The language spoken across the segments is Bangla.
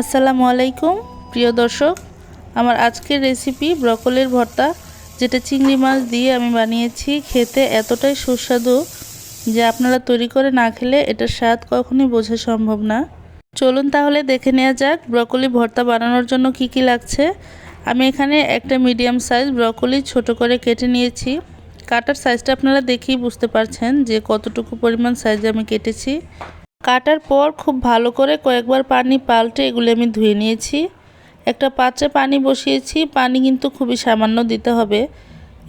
আসসালামু আলাইকুম, প্রিয় দর্শক। আমার আজকের রেসিপি ব্রকলির ভর্তা, যেটা চিংড়ি মাছ দিয়ে আমি বানিয়েছি, খেতে এতটাই সুস্বাদু যে আপনারা তৈরি করে না খেলে এটার স্বাদ কখনই বোঝা সম্ভব না। চলুন তাহলে দেখে নেওয়া যাক ব্রকলি ভর্তা বানানোর জন্য কি কি লাগছে। আমি এখানে একটা মিডিয়াম সাইজ ব্রকলি ছোট করে কেটে নিয়েছি। কাটার সাইজটা আপনারা দেখেই বুঝতে পারছেন যে কতটুকু পরিমাণ সাইজে আমি কেটেছি। কাটার পর খুব ভালো করে কয়েকবার পানি পাল্টে এগুলি আমি ধুয়ে নিয়েছি। একটা পাত্রে পানি বসিয়েছি, পানি কিন্তু খুবই সামান্য দিতে হবে।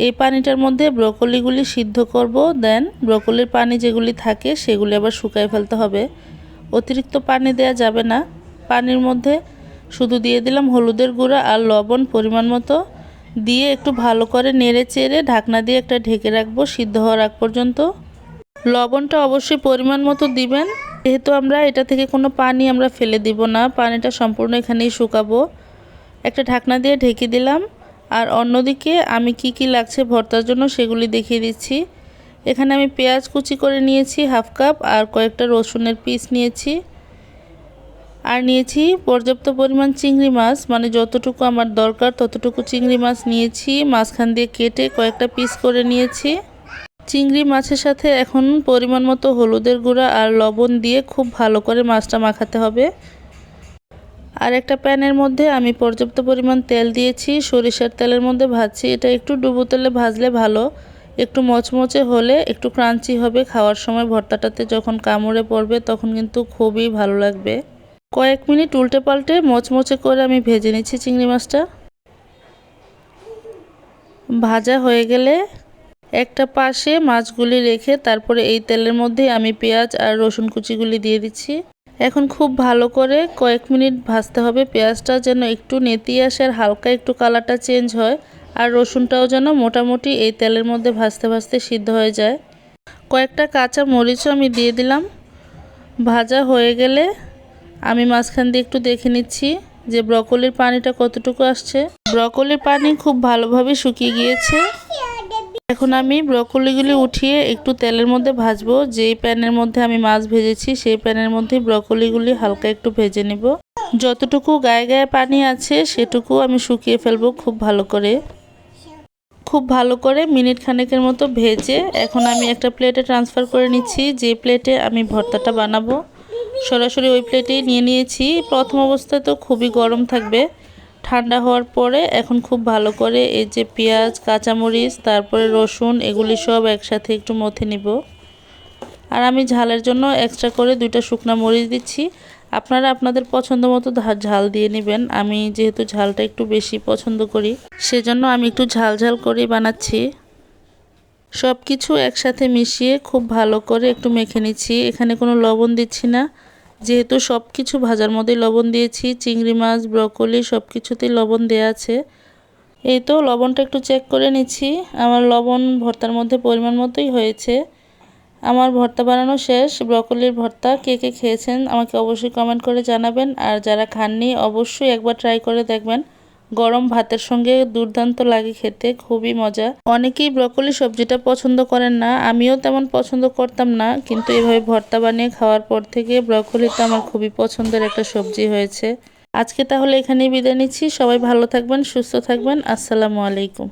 এই পানিটার মধ্যে ব্রকলিগুলি সিদ্ধ করব, দেন ব্রকলির পানি যেগুলি থাকে সেগুলি আবার শুকায় ফেলতে হবে। অতিরিক্ত পানি দেওয়া যাবে না। পানির মধ্যে শুধু দিয়ে দিলাম হলুদের গুঁড়া আর লবণ পরিমাণ মতো। দিয়ে একটু ভালো করে নেড়ে চেড়ে ঢাকনা দিয়ে একটা ঢেকে রাখব সিদ্ধ হওয়ার আগ পর্যন্ত। লবণটা অবশ্যই পরিমাণ মতো দিবেন। যেহেতু আমরা এটা থেকে কোনো পানি আমরা ফেলে দিব না, পানিটা সম্পূর্ণ এখানেই শুকাবো। একটা ঢাকনা দিয়ে ঢেকে দিলাম। আর অন্যদিকে আমি কি কি লাগছে ভর্তার জন্য সেগুলি দেখিয়ে দিচ্ছি। এখানে আমি পেঁয়াজ কুচি করে নিয়েছি, হাফ কাপ, আর কয়েকটা রসুনের পিস নিয়েছি। আর নিয়েছি পর্যাপ্ত পরিমাণ চিংড়ি মাছ মানে যতটুকু আমার দরকার ততটুকু চিংড়ি মাছ নিয়েছি। মাঝখান দিয়ে কেটে কয়েকটা পিস করে নিয়েছি। চিংড়ি মাছের সাথে এখন পরিমাণ মতো হলুদের গুঁড়া আর লবণ দিয়ে খুব ভালো করে মাছটা মাখাতে হবে। আর একটা প্যানের মধ্যে আমি পর্যাপ্ত পরিমাণ তেল দিয়েছি, সরিষার তেলের মধ্যে ভাজছি। এটা একটু ডুবো তেলে ভাজলে ভালো। একটু মচমচে হলে একটু ক্রাঞ্চি হবে। খাওয়ার সময় ভর্তাটাতে যখন কামড়ে পড়বে তখন কিন্তু খুবই ভালো লাগবে। কয়েক মিনিট উল্টে পাল্টে মচমচে করে আমি ভেজে নিচ্ছি চিংড়ি মাছটা। ভাজা হয়ে গেলে একটা পাশে মাছগুলি রেখে তারপরে এই তেলের মধ্যে আমি পেঁয়াজ আর রসুন কুচিগুলি দিয়ে দিচ্ছি। এখন খুব ভালো করে কয়েক মিনিট ভাজতে হবে। পেঁয়াজটা যেন একটু নেতিয়ে আসে আর হালকা একটু কালারটা চেঞ্জ হয় আর রসুনটাও যেন মোটামুটি এই তেলের মধ্যে ভাজতে ভাজতে সিদ্ধ হয়ে যায়। কয়েকটা কাঁচা মরিচও আমি দিয়ে দিলাম। ভাজা হয়ে গেলে আমি মাঝখান দিয়ে একটু দেখে নিচ্ছি যে ব্রকলির পানিটা কতটুকু আসছে। ব্রকলির পানি খুব ভালোভাবে শুকিয়ে গিয়েছে। এখন আমি ব্রকলিগুলি উঠিয়ে একটু তেলের মধ্যে ভাজবো। যেই প্যানের মধ্যে আমি মাছ ভেজেছি, সেই প্যানের মধ্যে ব্রকলিগুলি হালকা একটু ভেজে নিব। যতটুকু গায়ে গায়ে পানি আছে, সেটুকু আমি শুকিয়ে ফেলব খুব ভালো করে। খুব ভালো করে মিনিট খানেকের মতো ভেজে এখন আমি একটা প্লেটে ট্রান্সফার করে নিচ্ছি। যে প্লেটে আমি ভর্তাটা বানাবো, সরাসরি ওই প্লেটেই নিয়ে নিয়েছি। প্রথম অবস্থায় তো খুবই গরম থাকবে। ঠান্ডা হওয়ার পরে এখন খুব ভালো করে এই যে পেঁয়াজ, কাঁচামরিচ, তারপরে রসুন, এগুলি সব একসাথে একটু মথে নিব। আর আমি ঝালের জন্য এক্সট্রা করে দুইটা শুকনো মরিচ দিচ্ছি। আপনারা আপনাদের পছন্দ মতো ঝাল দিয়ে নেবেন। আমি যেহেতু ঝালটা একটু বেশি পছন্দ করি, সেজন্য আমি একটু ঝাল ঝাল করে বানাচ্ছি। সব কিছু একসাথে মিশিয়ে খুব ভালো করে একটু মেখে নিচ্ছি। এখানে কোনো লবণ দিচ্ছি না। যেহেতু সব কিছু ভাজার মধ্যে লবণ দিয়েছি, চিংড়ি মাছ, ব্রকলি সব কিছুতেই লবণ দেওয়া আছে। এই তো লবণটা একটু চেক করে নিচ্ছি। আমার লবণ ভর্তার মধ্যে পরিমাণ মতোই হয়েছে। আমার ভর্তা বানানো শেষ। ব্রকলির ভর্তা কে কে খেয়েছেন আমাকে অবশ্যই কমেন্ট করে জানাবেন। আর যারা খাননি, অবশ্যই একবার ট্রাই করে দেখবেন। গরম ভাতের সঙ্গে দুর্দান্ত লাগে খেতে, খুবই মজা। অনেকেই ব্রকলি সবজিটা পছন্দ করেন না, আমিও তেমন পছন্দ করতাম না, কিন্তু এভাবে ভর্তা বানিয়ে খাওয়ার পর থেকে ব্রকলিটা আমার খুবই পছন্দের একটা সবজি হয়েছে। আজকে তাহলে এখানেই বিদায় নিচ্ছি, সবাই ভালো থাকবেন, সুস্থ থাকবেন, আসসালামু আলাইকুম।